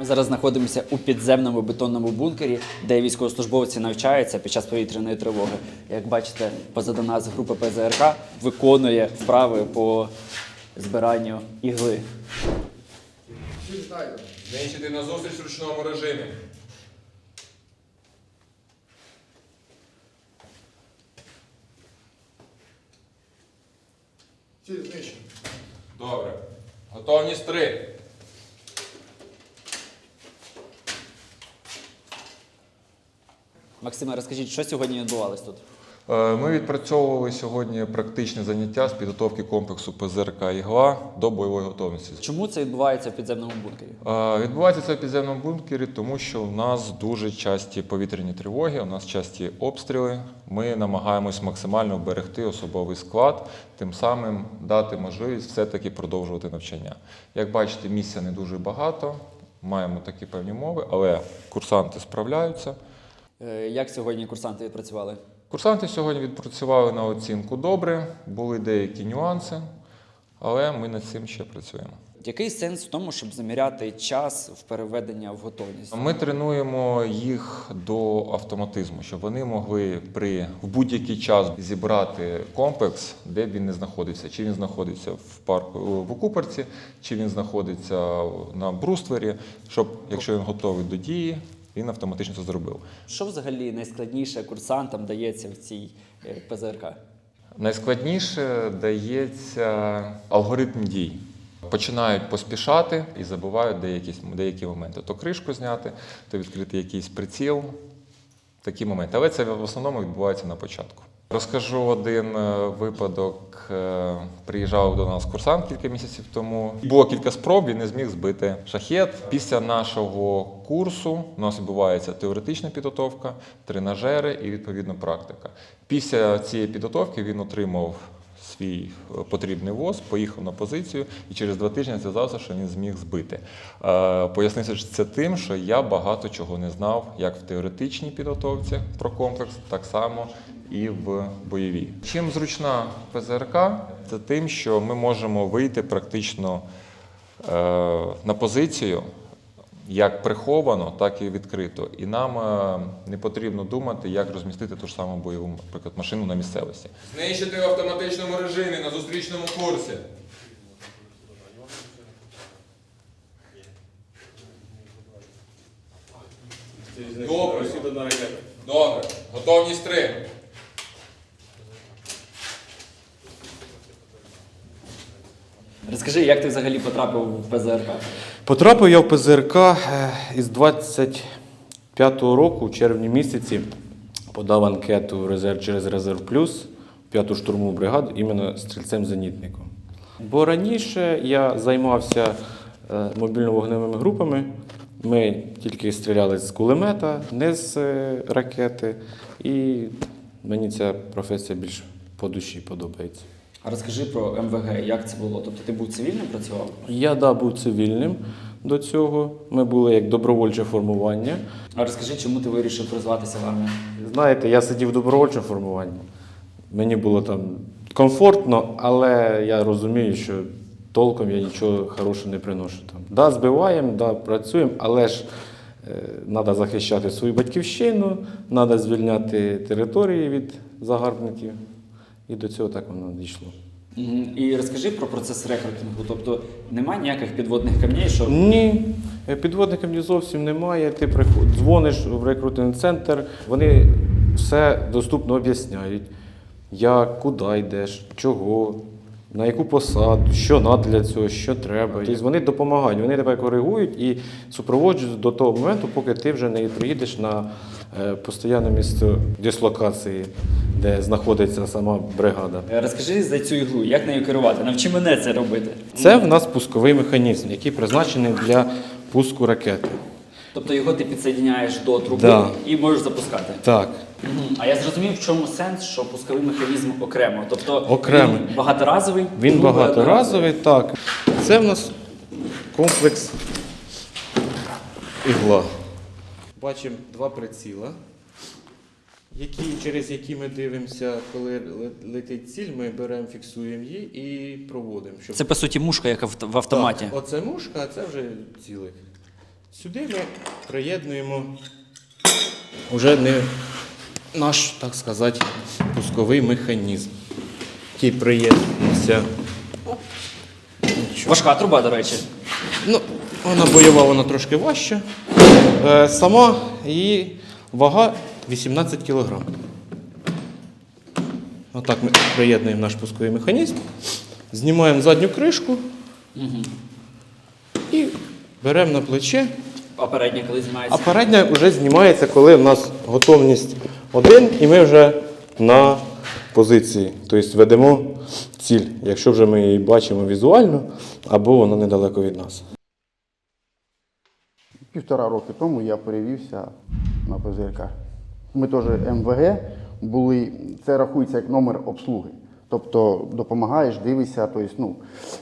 Ми зараз знаходимося у підземному бетонному бункері, де військовослужбовці навчаються під час повітряної тривоги. Як бачите, позаду нас група ПЗРК виконує вправи по збиранню ігли. Знищити на зустріч в ручному режимі. Ціль знищено. Добре. Готовність три. Максиме, розкажіть, що сьогодні відбувалось тут? Е, Ми відпрацьовували сьогодні практичне заняття з підготовки комплексу ПЗРК «Ігла» до бойової готовності. Чому це відбувається в підземному бункері? Е, Відбувається це в підземному бункері, тому що у нас дуже часті повітряні тривоги, у нас часті обстріли. Ми намагаємось максимально вберегти особовий склад, тим самим дати можливість все-таки продовжувати навчання. Як бачите, місця не дуже багато, маємо такі певні мови, але курсанти справляються. Е, Як сьогодні курсанти відпрацювали? Курсанти сьогодні відпрацювали на оцінку добре, були деякі нюанси, але ми над цим ще працюємо. Який сенс в тому, щоб заміряти час в переведення в готовність? Ми тренуємо їх до автоматизму, щоб вони могли при в будь-який час зібрати комплекс, де б він не знаходиться. Чи він знаходиться в парку в Окупарці, чи він знаходиться на бруствері, щоб якщо він готовий до дії, він автоматично це зробив. Що взагалі найскладніше курсантам дається в цій е, ПЗРК? Найскладніше дається алгоритм дій. Починають поспішати і забувають деякі, деякі моменти. То кришку зняти, то відкрити якийсь приціл. Такі моменти. Але це в основному відбувається на початку. Розкажу один е, випадок. Е, Приїжджав до нас курсант кілька місяців тому. Було кілька спроб, він не зміг збити шахет. Після нашого курсу у нас відбувається теоретична підготовка, тренажери і відповідно практика. Після цієї підготовки він отримав свій е, потрібний воз, поїхав на позицію і через два тижні зв'язався, що він зміг збити. Пояснився це тим, що я багато чого не знав, як в теоретичній підготовці про комплекс, так само і в бойовій. Чим зручна ПЗРК, це тим, що ми можемо вийти практично е, на позицію. Як приховано, так і відкрито. І нам е, не потрібно думати, як розмістити ту ж саму бойову, наприклад, машину на місцевості. Знищити в автоматичному режимі на зустрічному курсі. Добре. Добре. Готовність три. Розкажи, як ти взагалі потрапив в ПЗРК? Потрапив я в ПЗРК е, із 25-го року, в червні місяці, подав анкету резерв через Резерв Плюс, п'яту штурмову бригаду, іменно стрільцем-зенітником. Бо раніше я займався е, мобільно-вогневими групами. Ми тільки стріляли з кулемета, не з е, ракети. І мені ця професія більш по душі подобається. А розкажи про МВГ, як це було? Тобто ти був цивільним працював? Я да, був цивільним до цього. Ми були як добровольче формування. А розкажи, чому ти вирішив призватися в армію? Знаєте, я сидів в добровольчому формуванні. Мені було там комфортно, але я розумію, що толком я нічого хорошого не приношу. Там. Да, збиваємо, да, працюємо, але ж треба захищати свою батьківщину, треба звільняти території від загарбників. І до цього так воно дійшло. І розкажи про процес рекрутингу. Тобто немає ніяких підводних камней, що Ні, е, підводних камнів зовсім немає. Ти приход- дзвониш в рекрутинг центр, вони все доступно об'ясняють, як, куди йдеш, чого, на яку посаду, що треба для цього, що треба. Тобто вони допомагають, вони тебе коригують і супроводжують до того моменту, поки ти вже не приїдеш на е, постійне місце дислокації, де знаходиться сама бригада. Е, розкажи за цю іглу, як нею керувати? Навчи мене це робити. Це в нас пусковий механізм, який призначений для пуску ракети. Тобто його ти підсоединяєш до труби Да. і можеш запускати. Так. А я зрозумів, в чому сенс, що пусковий механізм окремо. Тобто Окремий. він багаторазовий. Він багаторазовий, так. Це в нас комплекс ігла. Бачимо два приціла, які, через які ми дивимося, коли летить ціль, ми беремо, фіксуємо її і проводимо. Щоб... Це по суті мушка, яка в автоматі. Так, оце мушка, а це вже цілик. Сюди ми приєднуємо вже не наш, так сказати, пусковий механізм. Який приєднується. Важка труба, до речі. Ну, вона бойова, вона трошки важча. Е, сама її вага 18 кг. Отак ми приєднуємо наш пусковий механізм, знімаємо задню кришку і беремо на плече. А передня коли А передня вже знімається, коли в нас готовність один, і ми вже на позиції. Тобто ведемо ціль, якщо вже ми її бачимо візуально, або вона недалеко від нас. Півтора роки тому я перевівся на ПЗРК. Ми теж МВГ були, це рахується як номер обслуги. Тобто допомагаєш, дивишся, тобто, ну,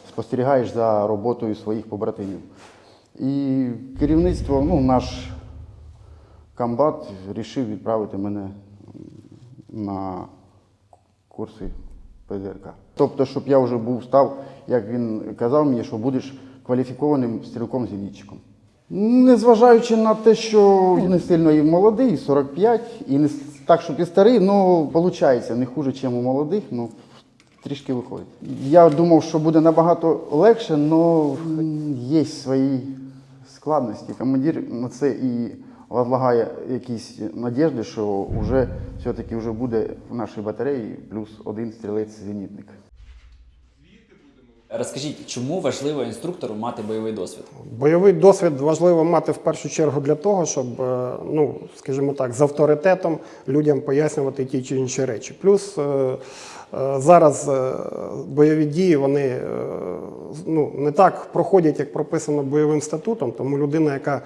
спостерігаєш за роботою своїх побратимів. І керівництво, ну, наш комбат вирішив відправити мене на курси ПЗРК. Тобто, щоб я вже був став, як він казав мені, що будеш кваліфікованим стрілком-зенітчиком. Незважаючи на те, що не сильно і молодий, 45, і не так, щоб і старий, ну, виходить, не хуже, ніж у молодих, ну, трішки виходить. Я думав, що буде набагато легше, але є свої складності. Командир на це і возлагає якісь надіжди, що вже все-таки вже буде в нашій батареї плюс один стрілець-зенітник. Розкажіть, чому важливо інструктору мати бойовий досвід? Бойовий досвід важливо мати в першу чергу для того, щоб, е, ну, скажімо так, з авторитетом людям пояснювати ті чи інші речі. Плюс е, е, зараз бойові дії вони ну, не так проходять, як прописано бойовим статутом, тому людина, яка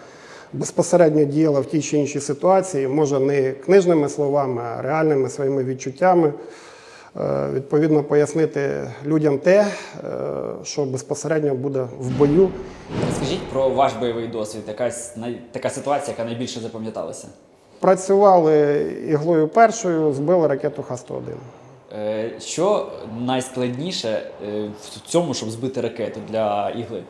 безпосередньо діяла в тій чи іншій ситуації, може не книжними словами, а реальними своїми відчуттями. Е, Відповідно, пояснити людям те, е, що безпосередньо буде в бою, Розкажіть про ваш бойовий досвід, якась така ситуація, яка найбільше запам'яталася. Працювали іглою першою, збили ракету Х-101. Е, Що найскладніше в цьому, щоб збити ракету для ігли?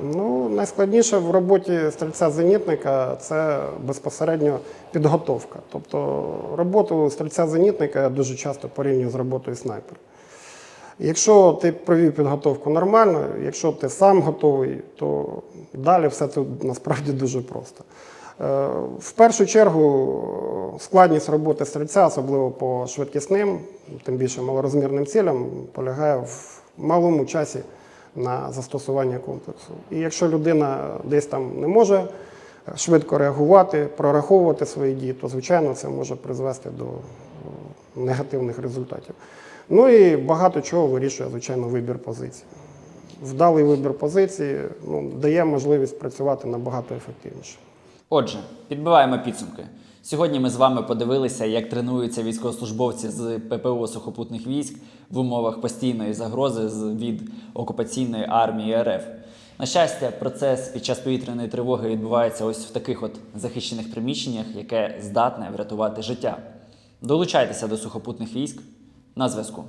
Ну, найскладніше в роботі стрільця-зенітника це безпосередньо підготовка. Тобто роботу стрільця-зенітника я дуже часто порівнюю з роботою снайпера. Якщо ти провів підготовку нормально, якщо ти сам готовий, то далі все це насправді дуже просто. Е, В першу чергу складність роботи стрільця, особливо по швидкісним, тим більше малорозмірним цілям, полягає в малому часі на застосування комплексу. І якщо людина десь там не може швидко реагувати, прораховувати свої дії, то звичайно це може призвести до е, негативних результатів. Ну і багато чого вирішує, звичайно, вибір позиції. Вдалий вибір позиції ну, дає можливість працювати набагато ефективніше. Отже, підбиваємо підсумки. Сьогодні ми з вами подивилися, як тренуються військовослужбовці з ППО сухопутних військ в умовах постійної загрози від окупаційної армії РФ. На щастя, процес під час повітряної тривоги відбувається ось в таких от захищених приміщеннях, яке здатне врятувати життя. Долучайтеся до сухопутних військ на зв'язку.